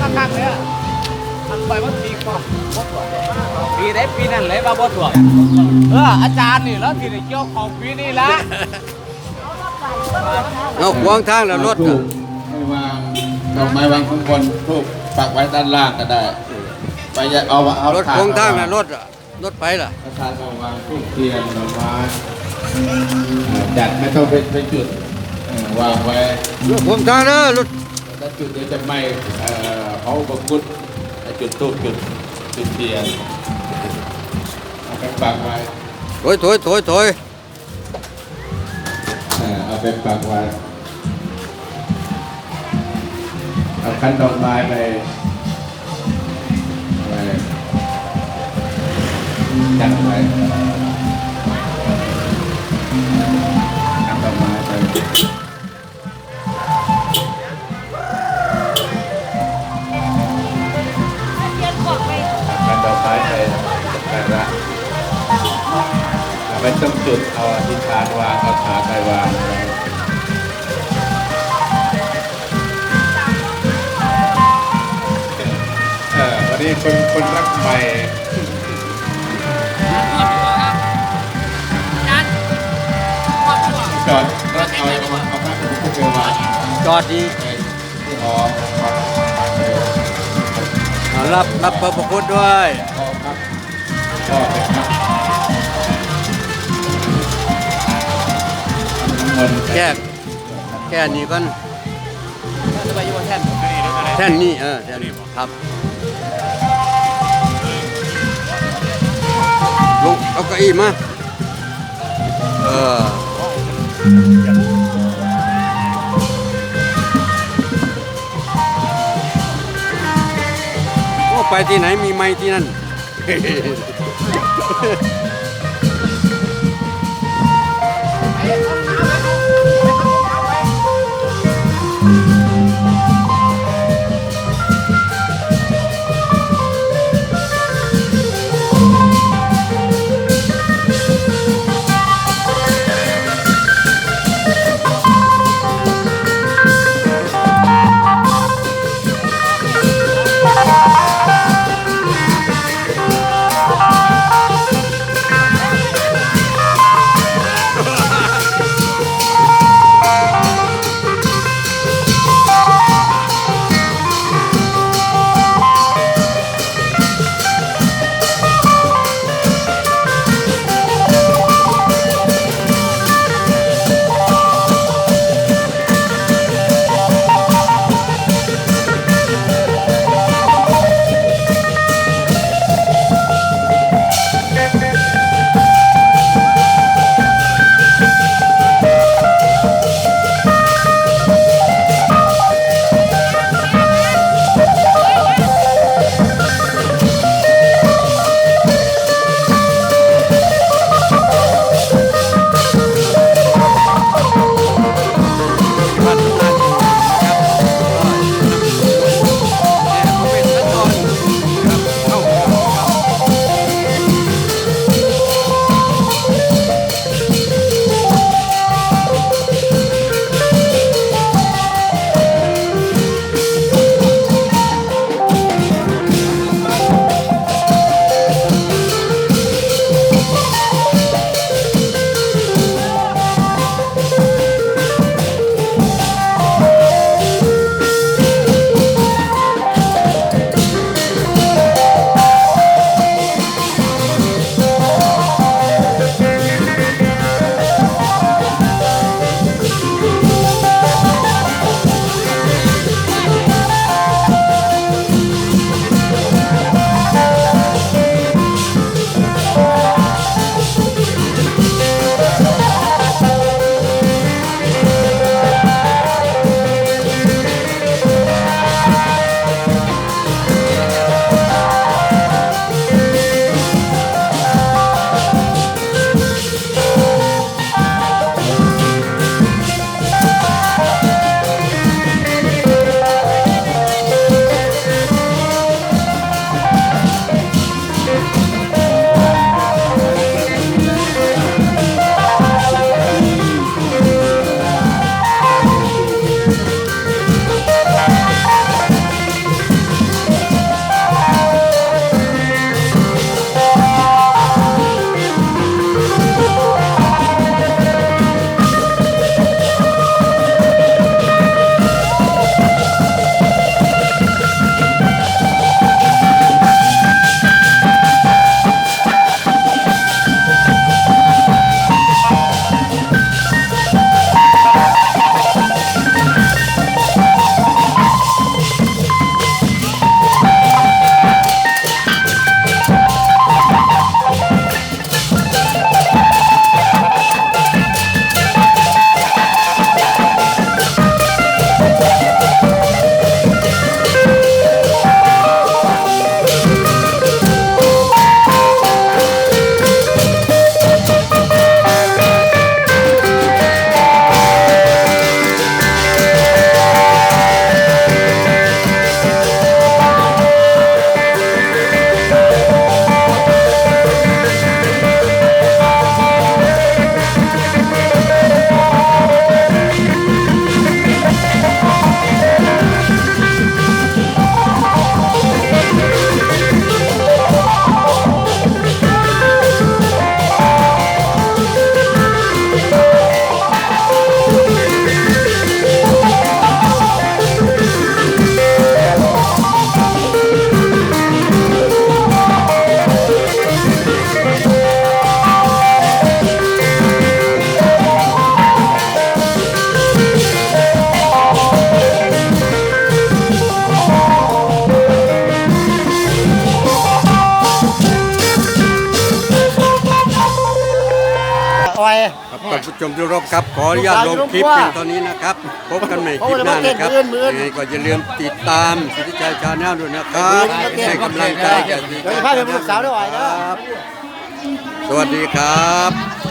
ข้างเนี้ยทำไปว่าปีก่อนบ่ถ่วงปีไหนปีนั้นเลยว่าบ่ถ่วงเอออาจารย์นี่แล้วที่ได้เกี่ยวของปีนี้ละเอาขวางทางแล้วรถทูก็บไม่วางดอกไม้วางข้างบนทูบปักไว้ด้านล่างก็ได้ไปเอาเอารถขวางทางแล้วรถอะรถไปล่ะประธานก็วางทูบเทียนดอกไม้จัดไม่ต้องเป็นเป็นจุดวางไว้รถขวางทางเด้อรถ จุดเดี๋ยวจะไหม้เอ่อเขาบกุดให้จุดทูบจุดจุดเทียนเอาไปปักไว้ถอยถอยถอยถอยเอ่อเอาไปปักไว้เอาขั้นดอกไม้ไปไปจัดไว้ ไปต้องจุดเอาอธิษฐานวางเอาขาไปวางเออวันนี้คนคนรักใหม่จอดรถเอาเอาเอาพระอุปคุไปวางจอดดีในที่หอเอารับรับพระพุทธด้วยพอครับก็เป็นครับ แก้แก้นี่ก่อนจะไปอยู่แท่นแท่นนี่เออแท่นนี่ครับลงเอาเก้าอี้มาเออไปที่ไหนมีไม้ที่นั่น ท่านผู้ชมที่เคารพครับขออนุญาตลงคลิปเพียงเท่านี้นะครับพบกันใหม่คลิปหน้านะครับยังไงก็อย่าลืมติดตามสิทธิชัยชาแนลด้วยนะครับให้กำลังใจแก่สิทธิชัยชาแนลครับสวัสดีครับ